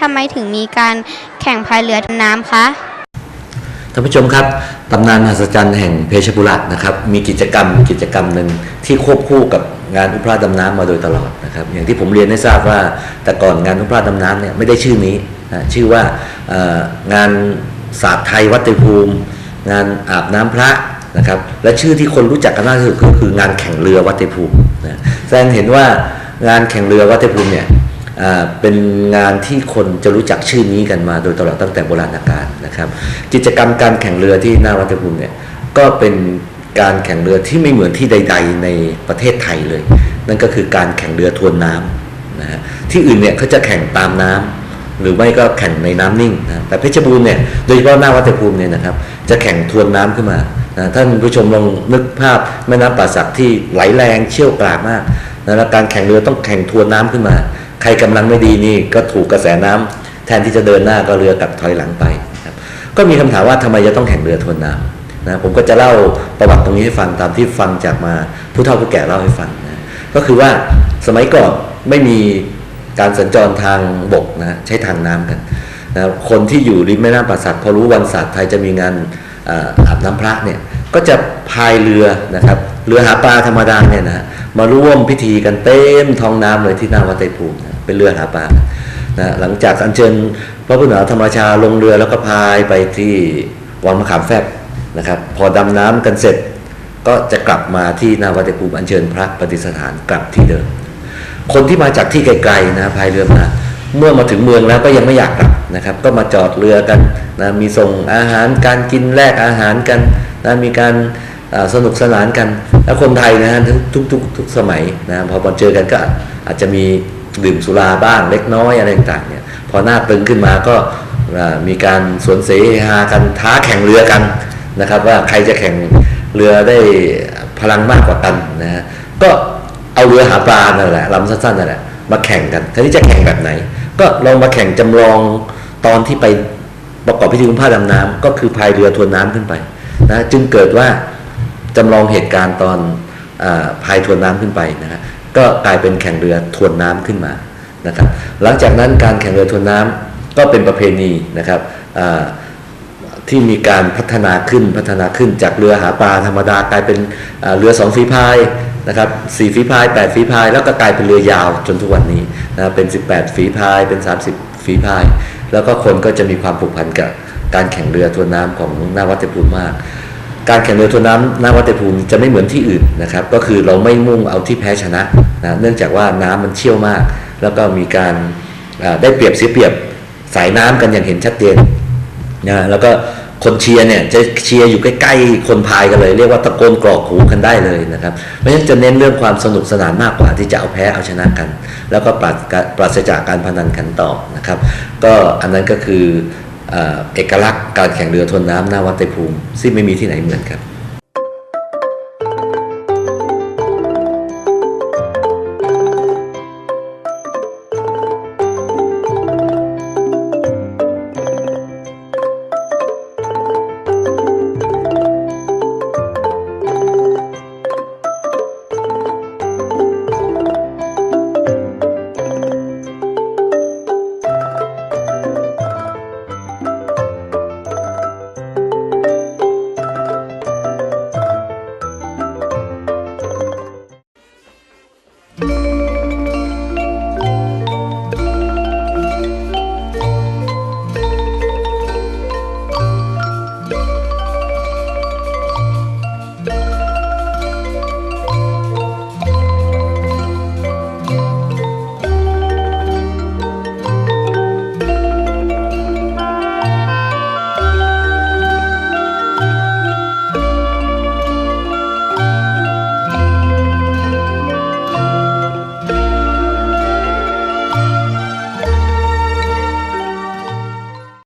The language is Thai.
ทำไมถึงมีการแข่งพายเรือทางน้ำคะท่านผู้ชมครับตำนานมหัศจรรย์แห่งเพชรบุรีนะครับมีกิจกรรมกิจกรรมหนึ่งที่ควบคู่กับงานอุปราชดำน้ำมาโดยตลอดนะครับอย่างที่ผมเรียนให้ทราบว่า แต่ก่อนงานอุปราชดำน้ำเนี่ยไม่ได้ชื่อนี้นะชื่อว่างานศาสตร์ไทยวัดไตภูมิ งานอาบน้ำพระนะครับและชื่อที่คนรู้จักกันมากที่สุดก็คืองานแข่งเรือวัดไตภูมินะแสดงเห็นว่างานแข่งเรือวัดไตภูมิเนี่ย เป็นงานที่คนจะรู้จักชื่อนี้กันมาโดยตลอดตั้งแต่โบราณกาลนะครับ กิจกรรมการแข่งเรือที่หน้าวัดไตภูมิเนี่ยก็เป็นการแข่งเรือที่ไม่เหมือนที่ใด ๆ ในประเทศไทยเลย นั่นก็คือการแข่งเรือทวนน้ำนะฮะที่อื่นเนี่ยเขาจะแข่งตามน้ำหรือไม่ก็แข่งในน้ำนิ่งนะแต่เพชรบูรณ์เนี่ยโดยเฉพาะหน้าวัดไตภูมิเนี่ยนะครับจะแข่งทวนน้ำขึ้นมานะท่านผู้ชมลองนึกภาพแม่น้ำป่าสักที่ไหลแรงเชี่ยวกรากมากนะแล้วการแข่งเรือต้องแข่งทวนน้ำขึ้นมา ใครกำลังไม่ดีนี่ก็ถูกกระแสน้ำแทนที่จะเดินหน้าก็เรือกลับถอยหลังไปครับก็มีคำถามว่าทำไมจะต้องแข่งเรือทวนน้ำนะผมก็จะเล่าประวัติตรงนี้ให้ฟังตามที่ฟังจากมาผู้เฒ่าผู้แก่เล่าให้ฟังนะก็คือว่าสมัยก่อนไม่มีการสัญจรทางบกนะใช้ทางน้ำกันนะคนที่อยู่ริมแม่น้ำป่าสักพอรู้วันศาสตร์ไทยจะมีงานอาบน้ำพระเนี่ยก็จะพายเรือนะครับเรือหาปลาธรรมดาเนี่ยนะมาร่วมพิธีกันเต็มท้องน้ำเลยที่หน้าวัดไตรภูมินะ เป็นเรือหาปลานะหลังจากอัญเชิญพระพุทธธรรมชาลงเรือแล้วก็พายไปที่วังมะขามแฟบนะครับ พอดำน้ำกันเสร็จก็จะกลับมาที่นาวัดตภูมิอัญเชิญพระปฏิสถานกลับที่เดิม คนที่มาจากที่ไกลๆนะพายเรือมาเมื่อมาถึงเมืองแล้วก็ยังไม่อยากกลับนะครับ ก็มาจอดเรือกันนะมีส่งอาหารการกินแลกอาหารกันนะมีการสนุกสนานกัน แล้วคนไทยนะฮะทุกทุกทุกสมัยนะพอมาเจอกันก็อาจจะมี ดื่มสุราบ้างเล็กน้อยอะไรต่างๆเนี่ยพอหน้าตึงขึ้นมาก็มีการสวนเสฮากันท้าแข่งเรือกันนะครับ ว่าใครจะแข่งเรือได้พลังมากกว่ากันนะฮะก็เอาเรือหาปลานั่นแหละลำสั้นๆนั่นแหละมาแข่งกันทีนี้จะแข่งแบบไหน ก็ลองมาแข่งจำลองตอนที่ไปประกอบพิธีคุณผ้าดำน้ำก็คือพายเรือทวนน้ำขึ้นไปนะจึงเกิดว่าจำลองเหตุการณ์ตอนอพายทวนน้ำขึ้นไปนะฮะ ก็กลายเป็นแข่งเรือทวนน้ำขึ้นมานะครับ หลังจากนั้นการแข่งเรือทวนน้ำก็เป็นประเพณีนะครับที่มีการพัฒนาขึ้นพัฒนาขึ้นจากเรือหาปลาธรรมดากลายเป็นเรือสองฝีพายนะครับสี่ฝีพายแปดฝีพาย แล้วก็กลายเป็นเรือยาวจนทุกวันนี้นะเป็น 18 ฝีพายเป็น 30 ฝีพาย แล้วก็คนก็จะมีความผูกพันกับการแข่งเรือทวนน้ำของหน้าวัดเตภูมิมาก การแข่งเรือทวนน้ำหน้าวัดเตภูมิจะไม่เหมือนที่อื่นนะครับ ก็คือเราไม่มุ่งเอาที่แพ้ชนะนะเนื่องจากว่าน้ำมันเชี่ยวมาก แล้วก็มีการได้เปรียบเสียเปรียบสายน้ำกันอย่างเห็นชัดเจนนะแล้วก็คนเชียร์เนี่ยจะเชียร์อยู่ใกล้ๆคนพายกันเลย เรียกว่าตะโกนกรอกหูกันได้เลยนะครับ เพราะฉะนั้นจะเน้นเรื่องความสนุกสนานมากกว่าที่จะเอาแพ้เอาชนะกัน แล้วก็ปราศปราศจากการพนันขันต่อนะครับ ก็อันนั้นก็คือ เอกลักษณ์การแข่งเรือทวนน้ำหน้าวัดไตภูมิซึ่งไม่มีที่ไหนเหมือนครับ